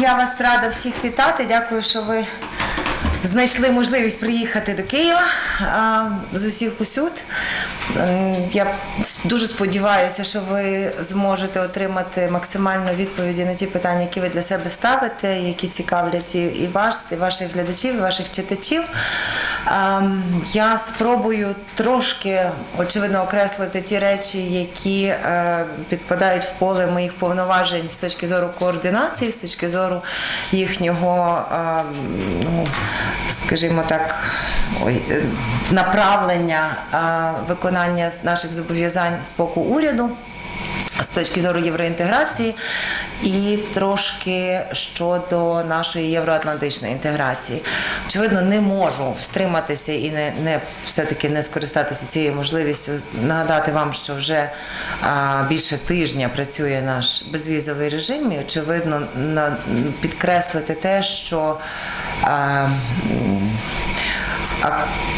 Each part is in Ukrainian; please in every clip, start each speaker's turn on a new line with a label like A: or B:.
A: Я вас рада всіх вітати. Дякую, що ви знайшли можливість приїхати до Києва з усіх усюд. Я дуже сподіваюся, що ви зможете отримати максимальну відповіді на ті питання, які ви для себе ставите, які цікавлять і вас, і ваших глядачів, і ваших читачів. Ем, Я спробую трошки очевидно окреслити ті речі, які е, підпадають в поле моїх повноважень з точки зору координації, з точки зору їхнього, е, ну, скажімо так, е, направлення е, виконання наших зобов'язань з боку уряду з точки зору євроінтеграції, і трошки щодо нашої євроатлантичної інтеграції. Очевидно, не можу стриматися і не, не все-таки не скористатися цією можливістю нагадати вам, що вже а, більше тижня працює наш безвізовий режим, і очевидно на, підкреслити те, що а,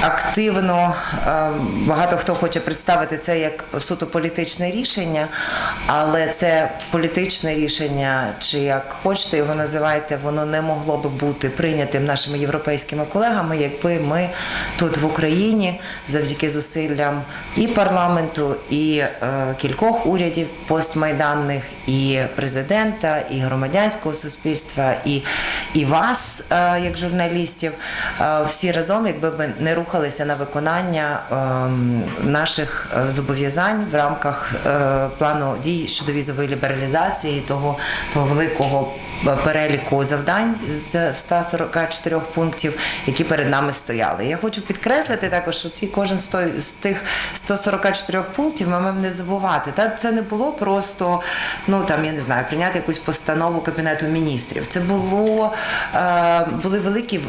A: активно е, багато хто хоче представити це як суто політичне рішення, але це політичне рішення, чи як хочете його називайте, воно не могло би бути прийнятим нашими європейськими колегами, якби ми тут в Україні завдяки зусиллям і парламенту, і е, кількох урядів постмайданних, і президента, і громадянського суспільства, і, і вас, е, як журналістів, всі разом, якби ми не рухалися на виконання ем, наших е, зобов'язань в рамках е, плану дій щодо візової лібералізації, того, того великого переліку завдань з 144 пунктів, які перед нами стояли. Я хочу підкреслити також, що ті кожен з тих 144 пунктів ми маємо не забувати. Та це не було просто ну там я не знаю, прийняти якусь постанову кабінету міністрів. Це було е, були великі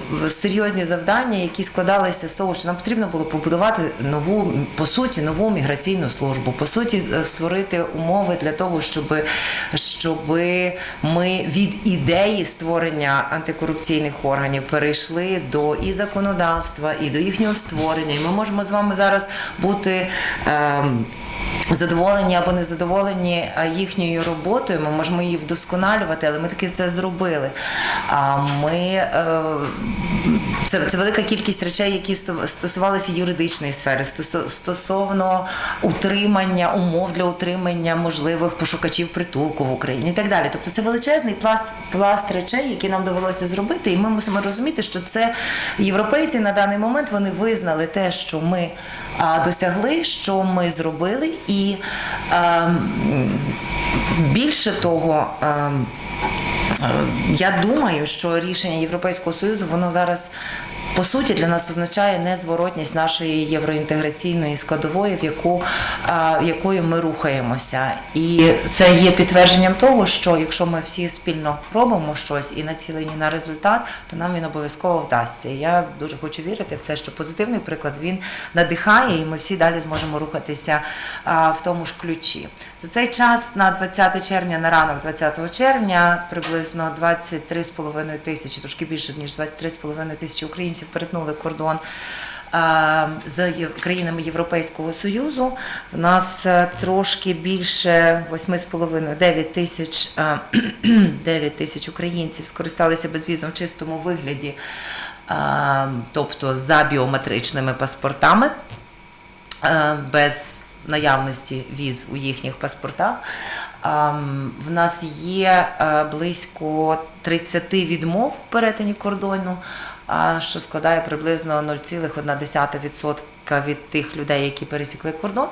A: серйозні завдання, які складалися з того, що нам потрібно було побудувати нову по суті нову міграційну службу, по суті, створити умови для того, щоб, щоб ми від ідеї створення антикорупційних органів перейшли до і законодавства, і до їхнього створення. І ми можемо з вами зараз бути. ем, Задоволені або не задоволені їхньою роботою, ми можемо її вдосконалювати, але ми таки це зробили. А ми е, це, це велика кількість речей, які стосувалися юридичної сфери, стосовно утримання умов для утримання можливих пошукачів притулку в Україні і так далі. Тобто це величезний пласт пласт речей, які нам довелося зробити, і ми мусимо розуміти, що це європейці на даний момент вони визнали те, що ми досягли, що ми зробили, і е, більше того. ем, Е, Я думаю, що рішення Європейського союзу воно зараз по суті для нас означає незворотність нашої євроінтеграційної складової, в яку а, якою ми рухаємося, і це є підтвердженням того, що якщо ми всі спільно робимо щось і націлені на результат, то нам він обов'язково вдасться. Я дуже хочу вірити в це, що позитивний приклад він надихає, і ми всі далі зможемо рухатися в тому ж ключі. За цей час на 20 червня, на ранок 20 червня, приблизно 23,5 тисячі, трошки більше ніж 23,5 тисячі українців перетнули кордон. З країнами Європейського Союзу у нас е, трошки більше 8,5 9 тисяч 9 тисяч українців скористалися безвізом в чистому вигляді, тобто за біометричними паспортами е, без наявності віз у їхніх паспортах. В нас є е, близько 30 відмов в перетині кордону, що складає приблизно 0,1% від тих людей, які пересікли кордон.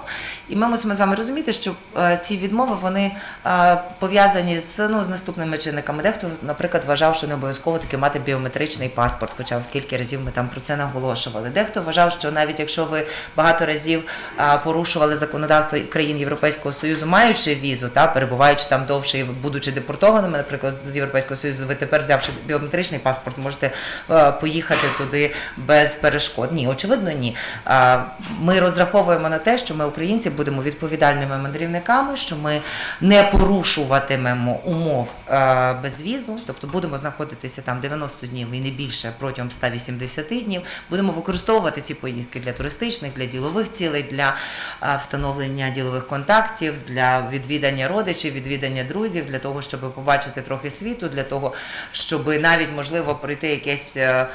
A: І ми мусимо з вами розуміти, що е, ці відмови вони е, пов'язані з, ну, з наступними чинниками. Дехто, наприклад, вважав, що не обов'язково таки мати біометричний паспорт, хоча скільки разів ми там про це наголошували. Дехто вважав, що навіть якщо ви багато разів е, порушували законодавство країн Європейського Союзу, маючи візу, та перебуваючи там довше і будучи депортованими, наприклад, з Європейського Союзу, ви тепер взявши біометричний паспорт, можете поїхати туди без перешкод. Ні, очевидно, ні. Ми розраховуємо на те, що ми, українці, будемо відповідальними мандрівниками, що ми не порушуватимемо умов безвізу, тобто будемо знаходитися там 90 днів і не більше протягом 180 днів. Будемо використовувати ці поїздки для туристичних, для ділових цілей, для встановлення ділових контактів, для відвідання родичів, відвідання друзів, для того, щоб побачити трохи світу, для того, щоб навіть можливо пройти якесь е,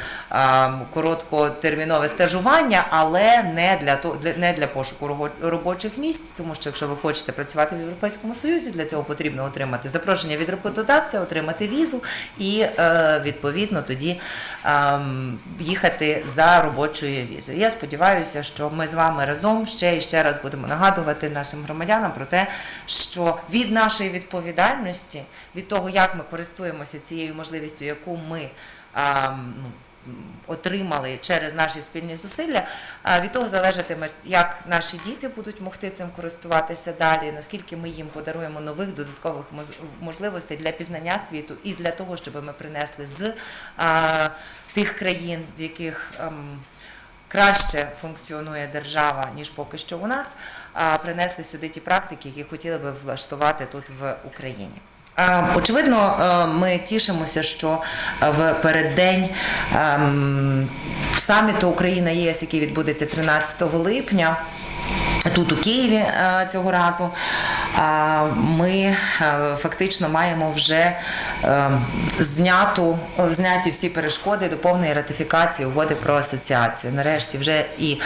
A: короткотермінове стажування, але не для того, не для пошуку робочих місць, тому що якщо ви хочете працювати в Європейському Союзі, для цього потрібно отримати запрошення від роботодавця, отримати візу і е, відповідно тоді ем, їхати за робочою візою. Я сподіваюся, що ми з вами разом ще і ще раз будемо нагадувати нашим громадянам про те, що від нашої відповідальності, від того, як ми користуємося цією можливістю, яку ми ем, ну, отримали через наші спільні зусилля, від того залежатиме, як наші діти будуть могти цим користуватися далі, наскільки ми їм подаруємо нових додаткових можливостей для пізнання світу і для того, щоб ми принесли з тих країн, в яких ем, краще функціонує держава, ніж поки що у нас, а принесли сюди ті практики, які хотіли би влаштувати тут в Україні. Е, Очевидно, е, ми тішимося, що е, в переддень ем, саміту Україна ЄС, який відбудеться 13 липня. Тут у Києві е, цього разу ми е, фактично маємо вже е, зняту, зняті всі перешкоди до повної ратифікації угоди про асоціацію. Нарешті вже і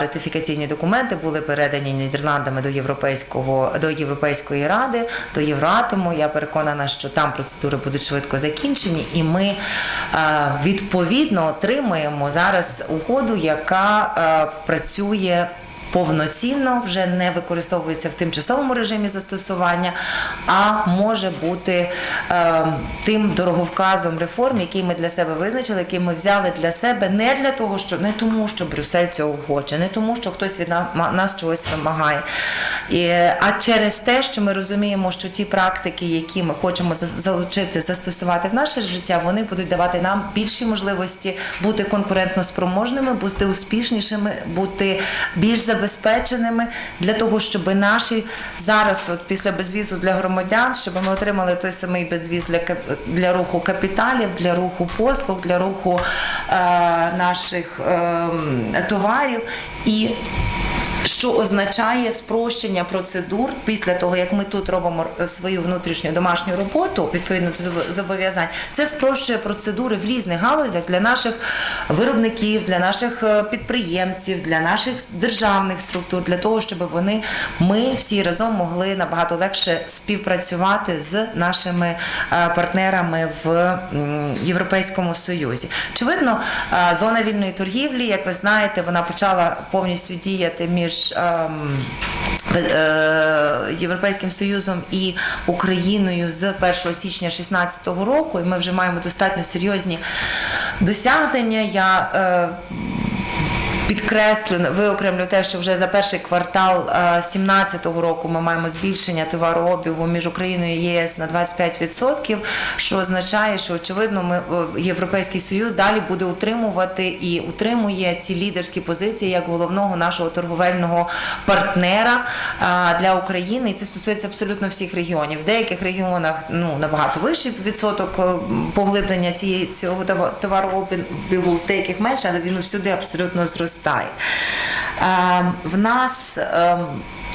A: ратифікаційні документи були передані Нідерландами до Європейського до Європейської ради, до Євроатому. Я переконана, що там процедури будуть швидко закінчені, і ми відповідно отримуємо зараз угоду, яка працює повноцінно вже не використовується в тимчасовому режимі застосування, а може бути е, тим дороговказом реформ, який ми для себе визначили, який ми взяли для себе не для того, що не тому, що Брюссель цього хоче, не тому, що хтось від нас чогось вимагає, і, а через те, що ми розуміємо, що ті практики, які ми хочемо залучити, застосувати в наше життя, вони будуть давати нам більші можливості бути конкурентно спроможними, бути успішнішими, бути більш забезпеченими для того, щоб наші зараз, от після безвізу для громадян, щоб ми отримали той самий безвіз для для руху капіталів, для руху послуг, для руху е, наших е, товарів. І що означає спрощення процедур після того, як ми тут робимо е, свою внутрішню домашню роботу, відповідно до зобов'язань, це спрощує процедури в різних галузях для наших виробників, для наших е, підприємців, для наших державних структур, для того, щоб вони ми всі разом могли набагато легше співпрацювати з нашими е, партнерами в Європейському Союзі. Очевидно, зона вільної торгівлі, як ви знаєте, вона почала повністю діяти між ем, е, Європейським Союзом і Україною з 1 січня 2016 року, і ми вже маємо достатньо серйозні досягнення. Я е, Підкреслю, виокремлю те, що вже за перший квартал 2017 року ми маємо збільшення товарообігу між Україною і ЄС на 25%, що означає, що очевидно ми Європейський Союз далі буде утримувати і утримує ці лідерські позиції як головного нашого торговельного партнера для України. І це стосується абсолютно всіх регіонів. В деяких регіонах ну набагато вищий відсоток е, поглиблення цієї цього това- товарообігу, в деяких менше, але він всюди абсолютно зростає. Е, В нас е,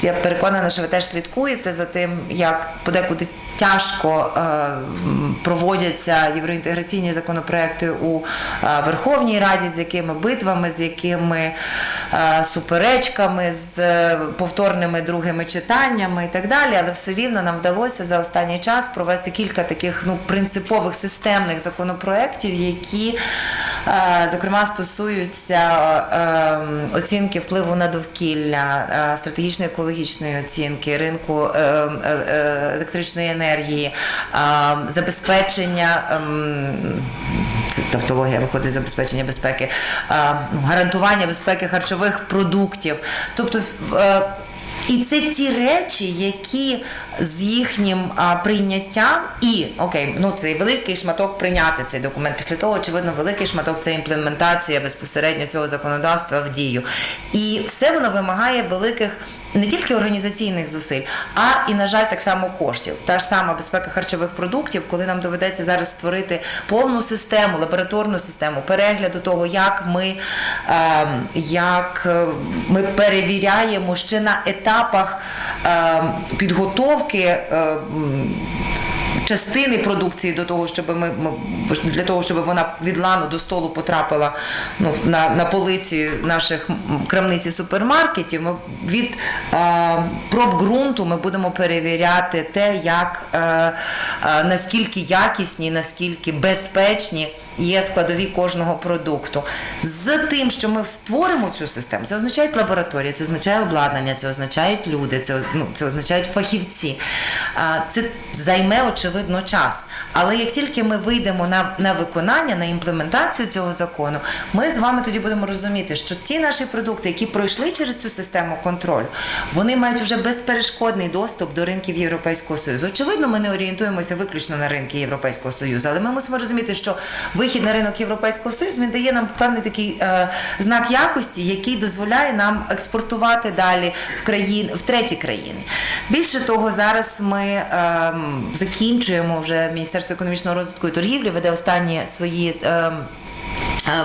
A: я переконана, що ви теж слідкуєте за тим, як подекуди тяжко е, проводяться євроінтеграційні законопроекти у е, Верховній Раді, з якими битвами, з якими е, суперечками, з е, повторними другими читаннями і так далі. Але все рівно нам вдалося за останній час провести кілька таких ну, принципових системних законопроєктів, які, зокрема, стосуються е, оцінки впливу на довкілля, е, стратегічної екологічної оцінки, ринку е, е, е, електричної енергії, е, забезпечення. ем, тавтологія виходить забезпечення безпеки, е, ну, гарантування безпеки харчових продуктів. Тобто е, і це ті речі, які з їхнім а, прийняттям і окей, ну цей великий шматок прийняти цей документ. Після того, очевидно, великий шматок це імплементація безпосередньо цього законодавства в дію. І все воно вимагає великих не тільки організаційних зусиль, а і, на жаль, так само коштів. Та ж сама безпека харчових продуктів, коли нам доведеться зараз створити повну систему, лабораторну систему перегляду того, як ми, е, як ми перевіряємо ще на етапах е, підготовки. Е, м, частини продукції до того, щоб ми, для того, щоб вона від лану до столу потрапила ну, на, на полиці наших м, крамниць і супермаркетів. Ми від е, проб ґрунту ми будемо перевіряти те, як е, е, наскільки якісні, наскільки безпечні є складові кожного продукту. З тим, що ми створимо цю систему, це означає лабораторія, це означає обладнання, це означають люди, це, ну, це означають фахівці. Це займе очевидно час. Але як тільки ми вийдемо на, на виконання, на імплементацію цього закону, ми з вами тоді будемо розуміти, що ті наші продукти, які пройшли через цю систему контролю, вони мають вже безперешкодний доступ до ринків Європейського Союзу. Очевидно, ми не орієнтуємося виключно на ринки Європейського Союзу, але ми мусимо розуміти, що вихід на ринок Європейського Союзу він дає нам певний такий е, знак якості, який дозволяє нам експортувати далі в країн в треті країни. Більше того, зараз ми е, закінчуємо вже Міністерство економічного розвитку і торгівлі веде останні свої. Е,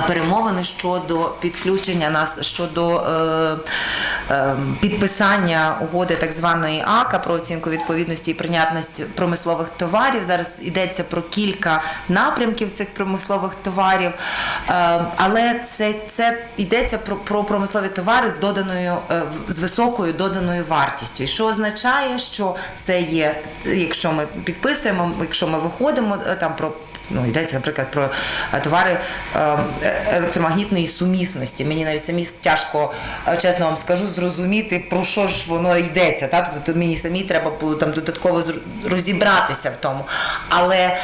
A: перемовини щодо підключення нас щодо е, е, підписання угоди так званої АКА про оцінку відповідності і прийнятності промислових товарів. Зараз йдеться про кілька напрямків цих промислових товарів, е, але це, це йдеться про, про промислові товари з доданою е, з високою доданою вартістю. Що означає, що це є, якщо ми підписуємо, якщо ми виходимо е, там про Ну, йдеться, наприклад, про е, товари е, електромагнітної сумісності. Мені навіть самі тяжко, е, чесно вам скажу, зрозуміти, про що ж воно йдеться. Та? Тобто мені самі треба було там додатково розібратися в тому. Але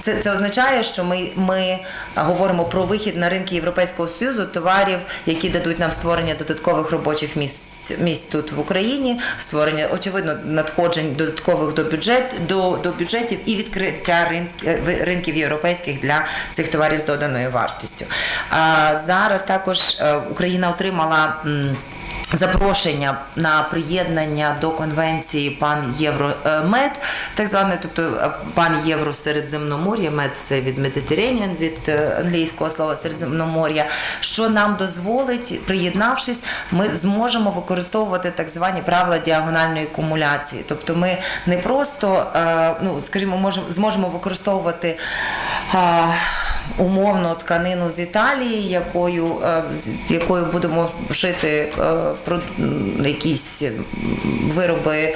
A: це, це означає, що ми, ми говоримо про вихід на ринки Європейського Союзу товарів, які дадуть нам створення додаткових робочих місць, місць тут в Україні, створення, очевидно, надходжень додаткових до бюджет, до, до бюджетів і відкриття ринків ринків європейських для цих товарів з доданою вартістю. Зараз також е, Україна отримала. Запрошення на приєднання до конвенції пан Євромед, так званої, тобто е, пан Євро Середземномор'я, мед це від Mediterranean, від е, англійського слова Середземномор'я, що нам дозволить, приєднавшись, ми зможемо використовувати так звані правила діагональної кумуляції. Тобто ми не просто, е, ну скажімо, можемо зможемо використовувати. Умовно тканину з Італії, якою, е, якою будемо шити е, якісь вироби е,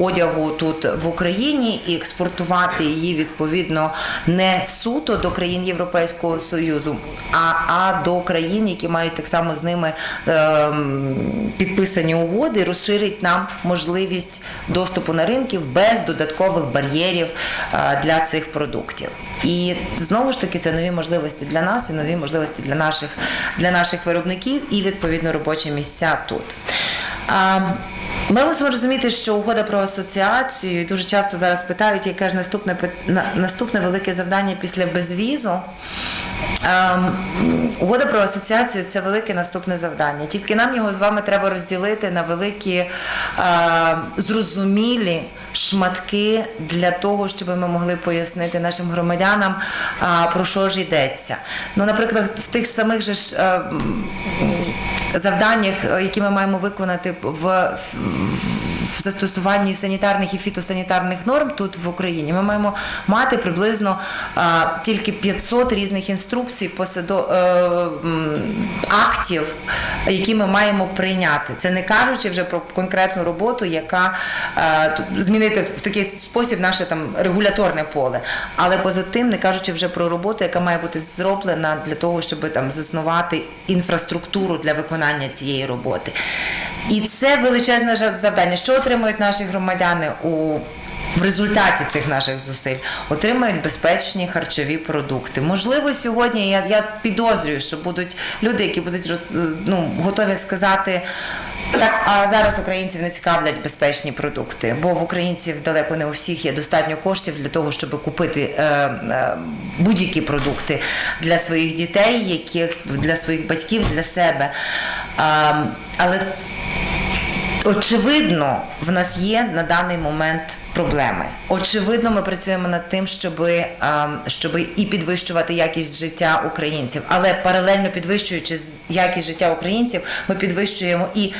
A: одягу тут в Україні і експортувати її відповідно не суто до країн Європейського Союзу, а, а до країн, які мають так само з ними підписані угоди, розширить нам можливість доступу на ринків без додаткових бар'єрів для цих продуктів. І знову ж таки це нові можливості для нас і нові можливості для наших, для наших виробників і відповідно робочі місця тут. Ми мусимо розуміти, що угода про асоціацію і дуже часто зараз питають, яке ж наступне наступне велике завдання після безвізу. Ем, Угода про асоціацію це велике наступне завдання. Тільки нам його з вами треба розділити на великі е, зрозумілі шматки для того, щоб ми могли пояснити нашим громадянам, про що ж йдеться. Ну, наприклад, в тих самих же ж. е, Завданнях, е, які ми маємо виконати в, в, застосуванні санітарних і фітосанітарних норм тут в Україні, ми маємо мати приблизно а, тільки 500 різних інструкцій посадо, е, актів, які ми маємо прийняти. Це не кажучи вже про конкретну роботу, яка е, змінити в такий спосіб наше там регуляторне поле. Але поза тим, не кажучи вже про роботу, яка має бути зроблена для того, щоб там заснувати інфраструктуру для виконання цієї роботи. І це величезне завдання. Що отримують наші громадяни у в результаті цих наших зусиль отримають безпечні харчові продукти. Можливо, сьогодні я, я підозрюю, що будуть люди, які будуть роз, ну, готові сказати. Так, а зараз українців не цікавлять безпечні продукти, бо в українців далеко не у всіх є достатньо коштів для того, щоб купити е, е, будь-які продукти для своїх дітей, яких для своїх батьків, для себе. А, але Очевидно, в нас є на даний момент проблеми. Очевидно, ми працюємо над тим, щоб, щоб і підвищувати якість життя українців. Але паралельно підвищуючи якість життя українців, ми підвищуємо і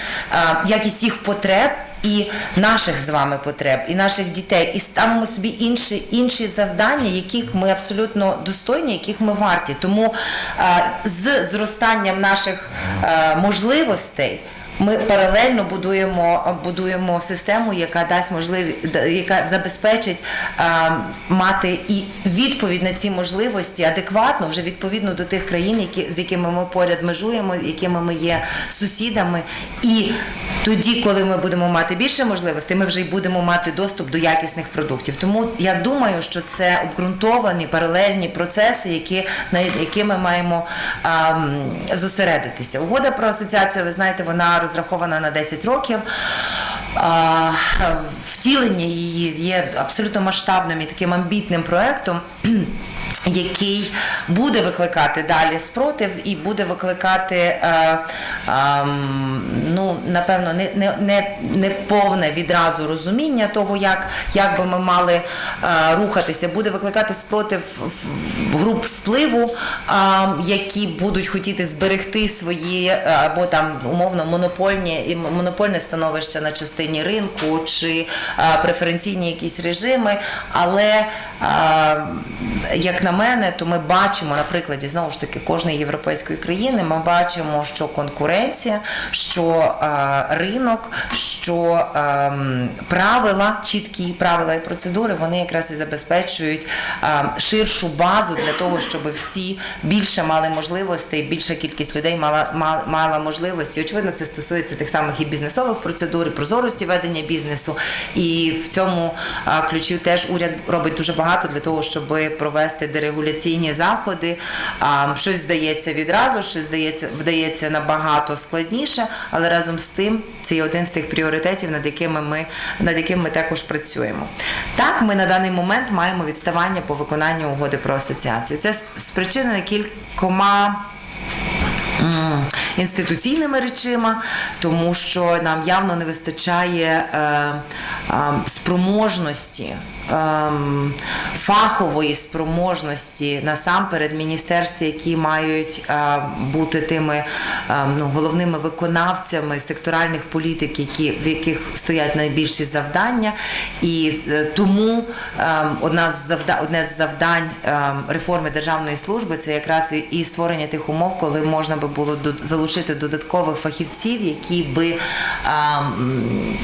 A: якість їх потреб. І наших з вами потреб, і наших дітей, і ставимо собі інші інші завдання, яких ми абсолютно достойні, яких ми варті. Тому а, з зростанням наших а, можливостей ми паралельно будуємо, будуємо систему, яка дасть можливість, яка забезпечить а, мати і відповідь на ці можливості адекватно, вже відповідно до тих країн, які, з якими ми поряд межуємо, якими ми є сусідами. І тоді, коли ми будемо мати більше можливостей, ми вже й будемо мати доступ до якісних продуктів. Тому я думаю, що це обґрунтовані паралельні процеси, які на які ми маємо а, зосередитися. Угода про асоціацію, ви знаєте, вона розрахована на 10 років. Втілення її є абсолютно масштабним і таким амбітним проектом. Який буде викликати далі спротив і буде викликати, е, е, ну напевно, не, не, не, не повне відразу розуміння того, як, як би ми мали е, рухатися, буде викликати спротив груп впливу, е, які будуть хотіти зберегти свої е, або там умовно монопольні монопольне становище на частині ринку чи е, преференційні якісь режими. Але е, як на мене, то ми бачимо на прикладі знову ж таки кожної європейської країни. Ми бачимо, що конкуренція, що е, ринок, що е, правила, чіткі правила і процедури, вони якраз і забезпечують е, ширшу базу для того, щоб всі більше мали можливостей, більша кількість людей мала, мала, мала можливості. Очевидно, це стосується тих самих і бізнесових процедур, і прозорості ведення бізнесу. І в цьому е, ключі теж уряд робить дуже багато для того, щоб провести дерегуляційні заходи. Щось вдається відразу, щось здається, вдається набагато складніше, але разом з тим це є один з тих пріоритетів, над якими ми над яким ми також працюємо. Так, ми на даний момент маємо відставання по виконанню угоди про асоціацію. Це спричинено кількома. Інституційними речима, тому що нам явно не вистачає е, е, спроможності, е, фахової спроможності насамперед міністерств, які мають е, бути тими е, ну, головними виконавцями секторальних політик, які, в яких стоять найбільші завдання. І е, тому е, одна з завда, одне з завдань е, реформи державної служби це якраз і, створення тих умов, коли можна би було залучити додаткових фахівців, які би а, м,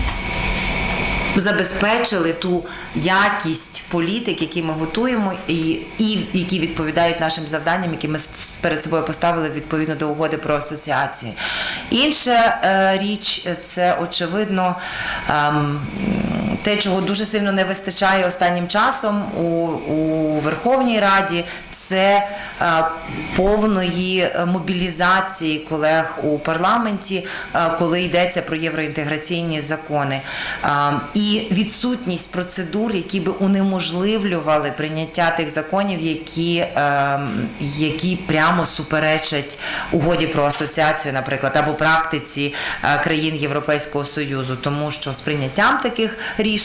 A: забезпечили ту якість політик, які ми готуємо, і, і які відповідають нашим завданням, які ми перед собою поставили відповідно до угоди про асоціації. Інша е, річ це очевидно. ем, те, чого дуже сильно не вистачає останнім часом у, у Верховній Раді, це е, повної е, мобілізації колег у парламенті, е, коли йдеться про євроінтеграційні закони, і відсутність процедур, які би унеможливлювали прийняття тих законів, які, які прямо суперечать угоді про асоціацію, наприклад, або практиці країн Європейського союзу, тому що з прийняттям таких рішень,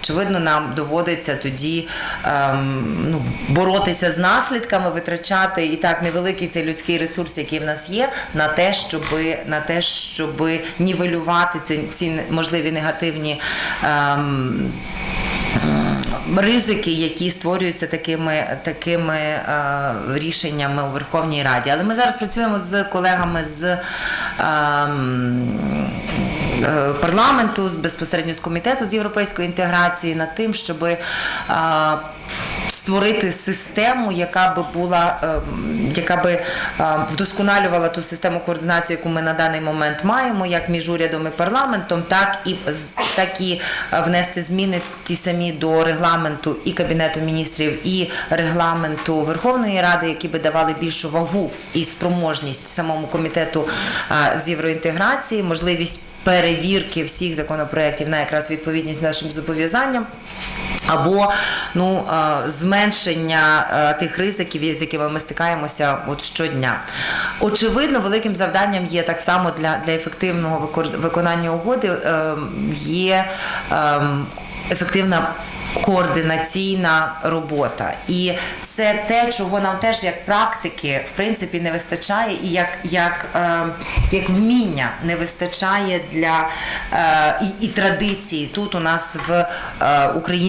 A: очевидно, нам доводиться тоді ем, ну, боротися з наслідками, витрачати і так невеликий цей людський ресурс, який в нас є, на те, щоб на те, щоб нівелювати ці, ці можливі негативні. Ем, Ризики, які створюються такими такими е, рішеннями у Верховній Раді. Але ми зараз працюємо з колегами з е, парламенту, з безпосередньо з комітету з європейської інтеграції над тим, щоб е, створити систему, яка би була, ем, яка би ем, вдосконалювала ту систему координації, яку ми на даний момент маємо, як між урядом і парламентом, так і так і е, внести зміни ті самі до регламенту і кабінету міністрів, і регламенту Верховної Ради, які би давали більшу вагу і спроможність самому комітету е, з євроінтеграції, можливість перевірки всіх законопроєктів на якраз відповідність нашим зобов'язанням. Або ну е, зменшення е, тих ризиків, з якими ми стикаємося от щодня. Очевидно, великим завданням є так само для, для ефективного виконання угоди е, є е, ефективна координаційна робота. І це те, чого нам теж як практики в принципі не вистачає, і як, як, е, як вміння не вистачає для е, і, і традиції тут у нас в е, Україні.